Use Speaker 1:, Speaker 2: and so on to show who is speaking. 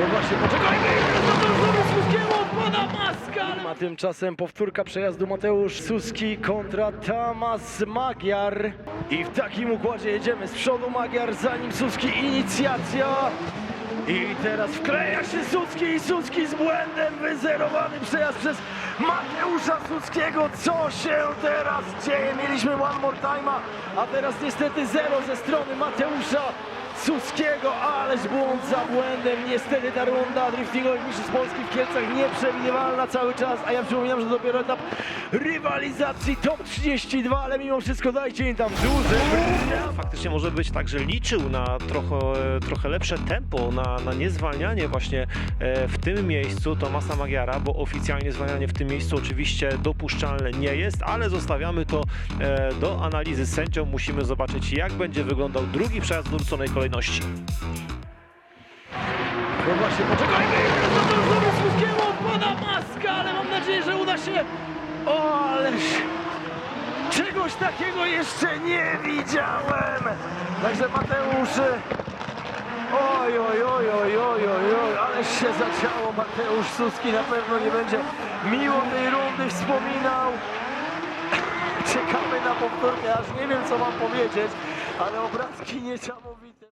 Speaker 1: No właśnie, poczekajmy! Maska! A tymczasem powtórka przejazdu Mateusz Suski kontra Tamas Magyar. I w takim układzie jedziemy z przodu Magyar, za nim Suski inicjacja. I teraz wkleja się Suski i Suski z błędem wyzerowany przejazd przez Mateusza Suskiego. Co się teraz dzieje? Mieliśmy one more time'a, a teraz niestety zero ze strony Mateusza Suskiego, ależ błąd za błędem. Niestety ta runda driftingowych mistrzostw Polski w Kielcach nieprzewidywalna cały czas, a ja przypominam, że dopiero etap rywalizacji top 32, ale mimo wszystko dajcie im tam duży.
Speaker 2: Faktycznie może być tak, że liczył na trochę, trochę lepsze tempo, na, na niezwalnianie właśnie e, w tym miejscu Tomasa Magiara, bo oficjalnie zwalnianie w tym miejscu oczywiście dopuszczalne nie jest, ale zostawiamy to e, do analizy z sędzią. Musimy zobaczyć, jak będzie wyglądał drugi przejazd w odwróconej kolejności.
Speaker 1: No właśnie, poczekajmy! Znowu Suskiego odpada maska, ale mam nadzieję, że uda się... O, ależ... Czegoś takiego jeszcze nie widziałem! Także Mateusz... Oj, oj, oj, oj, oj, oj, oj, ależ się zaciało. Mateusz Suski na pewno nie będzie miło tej rundy wspominał. Czekamy na powtórkę, aż nie wiem co mam powiedzieć, ale obrazki niesamowite.